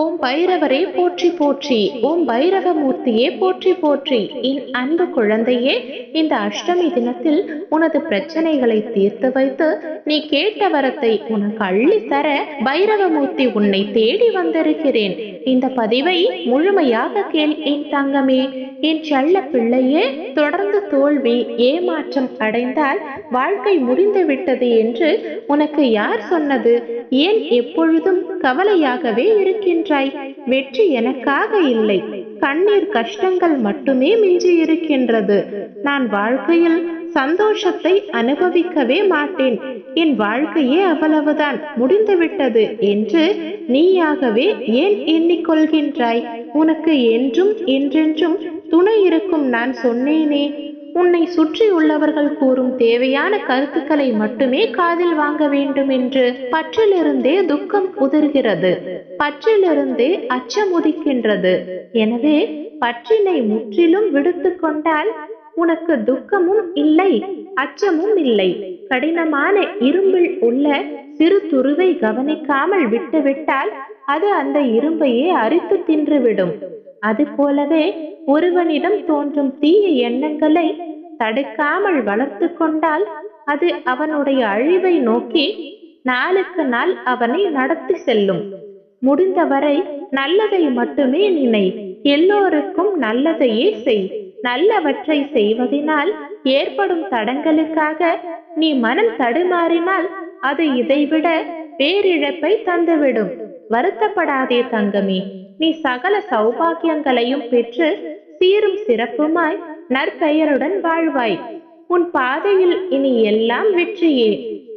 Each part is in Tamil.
ஓம் பைரவரே போற்றி போற்றி. ஓம் பைரவமூர்த்தியே போற்றி போற்றி. என் அன்பு குழந்தையே இந்த அஷ்டமி தினத்தில் உனது பிரச்சனைகளை தீர்த்து வைத்து நீ கேட்ட வரத்தை உனக்கு அள்ளி தர பைரவமூர்த்தி உன்னை தேடி வந்திருக்கிறேன். இந்த பதிவை முழுமையாக கேள் என் தங்கமே என் செல்ல பிள்ளையே தொடர்ந்து தோல்வி ஏமாற்றம் அடைந்தால் வாழ்க்கை முடிந்து விட்டது என்று உனக்கு யார் சொன்னது? ஏன் எப்பொழுதும் கவலையாகவே இருக்கின்றாய்? வெற்றி எனக்காக இல்லை. கண்ணீர் கஷ்டங்கள் மட்டுமே மிஞ்சி இருக்கின்றது. நான் வாழ்க்கையில் சந்தோஷத்தை அனுபவிக்கவே மாட்டேன். என் வாழ்க்கையே அவ்வளவுதான் முடிந்துவிட்டது என்று நீயாகவே ஏன் எண்ணிக்கொள்கின்றாய்? உனக்கு என்றும் என்றென்றும் துணை இருக்கும் நான் சொன்னேனே உன்னை சுற்றியுள்ளவர்கள் கூறும் தேவையான கருத்துக்களை மட்டுமே காதில் வாங்க வேண்டும் என்று பற்றிலிருந்தே துக்கம் உதிர்கிறது. பற்றிலிருந்தே அச்சம் உதிக்கின்றது. எனவே பற்றினை முற்றிலும் விடுத்து கொண்டால் உனக்கு துக்கமும் இல்லை அச்சமும் இல்லை. கடினமான இரும்பில் உள்ள சிறு துருவை கவனிக்காமல் விட்டுவிட்டால் அது அந்த இரும்பையே அரித்து தின்றுவிடும். அது போலவே ஒருவனிடம் தோன்றும் தீய எண்ணங்களை தடுக்காமல் வளர்த்து கொண்டால் அது அவனுடைய அழிவை நோக்கி நாளுக்கு நாள் அவனை நடத்தி செல்லும். முடிந்தவரை நல்லதை மட்டுமே நினை. எல்லோருக்கும் நல்லதையே செய். நல்லவற்றை செய்வதனால் ஏற்படும் தடங்களுக்காக நீ மனம் தடுமாறினால் அது இதைவிட பேரிழப்பை தந்துவிடும். வருத்தப்படாதே தங்கமே. நீ சகல சௌபாகியங்களையும் பெற்று சீரும் சிறப்புமாய் நற்பெயருடன் வாழ்வாய். உன் பாதையில் இனி எல்லாம் வெற்றியே.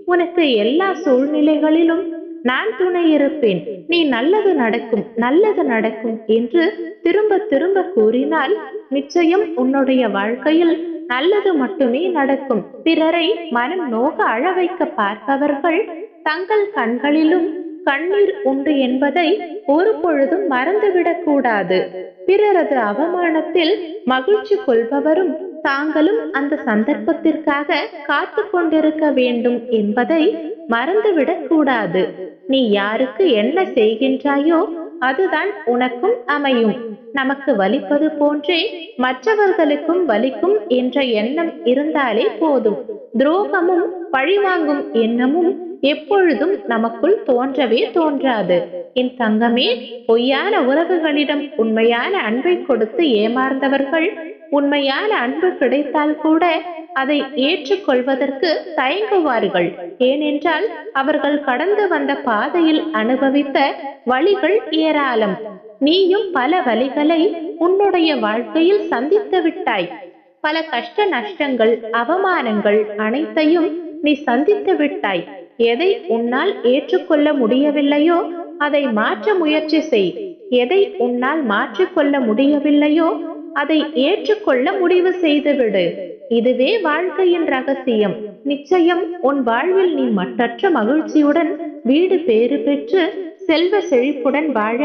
உனக்கு எல்லா சூழ்நிலைகளிலும் நான் துணை இருப்பேன். நீ நல்லது நடக்கும் நல்லது நடக்கும் என்று திரும்ப திரும்ப கூறினால் நிச்சயம் உன்னுடைய வாழ்க்கையில் நல்லது மட்டுமே நடக்கும். பிறரை மனம் நோக அழ வைக்க பார்ப்பவர்கள் தங்கள் கண்களிலும் கண்ணீர் உண்டு என்பதை ஒரு பொழுதும் மறந்துவிடக் கூடாது பிறரது அவமானத்தில் மகிழ்ச்சி கொள்பவரும் தாங்களும் அந்த சந்தர்ப்பத்திற்காக காத்து கொண்டிருக்க வேண்டும் என்பதை மறந்துவிடக் கூடாது நீ யாருக்கு என்ன செய்கின்றாயோ அதுதான் உனக்கும் அமையும். நமக்கு வலிப்பது போன்றே மற்றவர்களுக்கும் வலிக்கும் என்ற எண்ணம் இருந்தாலே போதும். துரோகமும் பழிவாங்கும் எண்ணமும் எப்பொழுதும் நமக்குள் தோன்றவே தோன்றாது. என் தங்கமே பொய்யான உறவுகளிடம் உண்மையான அன்பை கொடுத்து ஏமாந்தவர்கள் உண்மையான அன்பு கிடைத்தால் கூட அதை ஏற்றுக்கொள்வதற்கு தயங்குவார்கள். ஏனென்றால் அவர்கள் கடந்து வந்த பாதையில் அனுபவித்த வழிகள் ஏராளம். நீயும் பல வழிகளை உன்னுடைய வாழ்க்கையில் சந்தித்து விட்டாய். பல கஷ்ட நஷ்டங்கள் அவமானங்கள் அனைத்தையும் நீ சந்தித்து விட்டாய். எதை உன்னால் ஏற்றுக்கொள்ள முடியவில்லையோ அதை மாற்ற முயற்சி செய். எதை உன்னால் மாற்றிக்கொள்ள முடியவில்லையோ அதை ஏற்றுக்கொள்ள முடிவு செய்துவிடு. இதுவே வாழ்க்கையின் ரகசியம். நிச்சயம் உன் வாழ்வில் நீ மற்றற்ற மகிழ்ச்சியுடன் வீடு பேறு பெற்று செல்வ செழிப்புடன் வாழ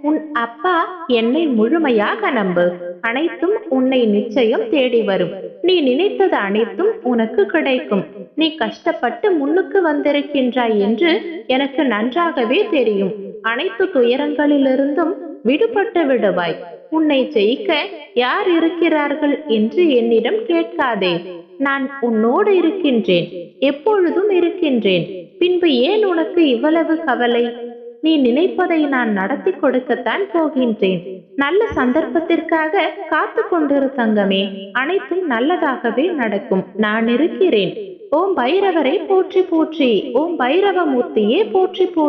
உன் அப்பா என்னை முழுமையாக நம்பு. அனைத்தும் உன்னை நிச்சயம் தேடி வரும். நீ நினைத்தது அனைத்தும் உனக்கு கிடைக்கும். நீ கஷ்டப்பட்டு முன்னுக்கு வந்திருக்கின்றாய் என்று எனக்கு நன்றாகவே தெரியும். அனைத்து துயரங்களிலிருந்தும் விடுபட்டு விடுவாய். உன்னை ஜெயிக்க யார் இருக்கிறார்கள் என்று என்னிடம் கேட்காதே. நான் உன்னோடு இருக்கின்றேன். எப்பொழுதும் இருக்கின்றேன். பின்பு ஏன் உனக்கு இவ்வளவு கவலை? நீ நினைப்பதை நான் நடத்தி கொடுக்கத்தான் போகின்றேன். நல்ல சந்தர்ப்பத்திற்காக காத்து கொண்டிரு தங்கமே. அனைத்தும் நல்லதாகவே நடக்கும். நான் இருக்கிறேன். ஓம் பைரவரை போற்றி போற்றி. ஓம் பைரவமூர்த்தியே போற்றி போற்றி.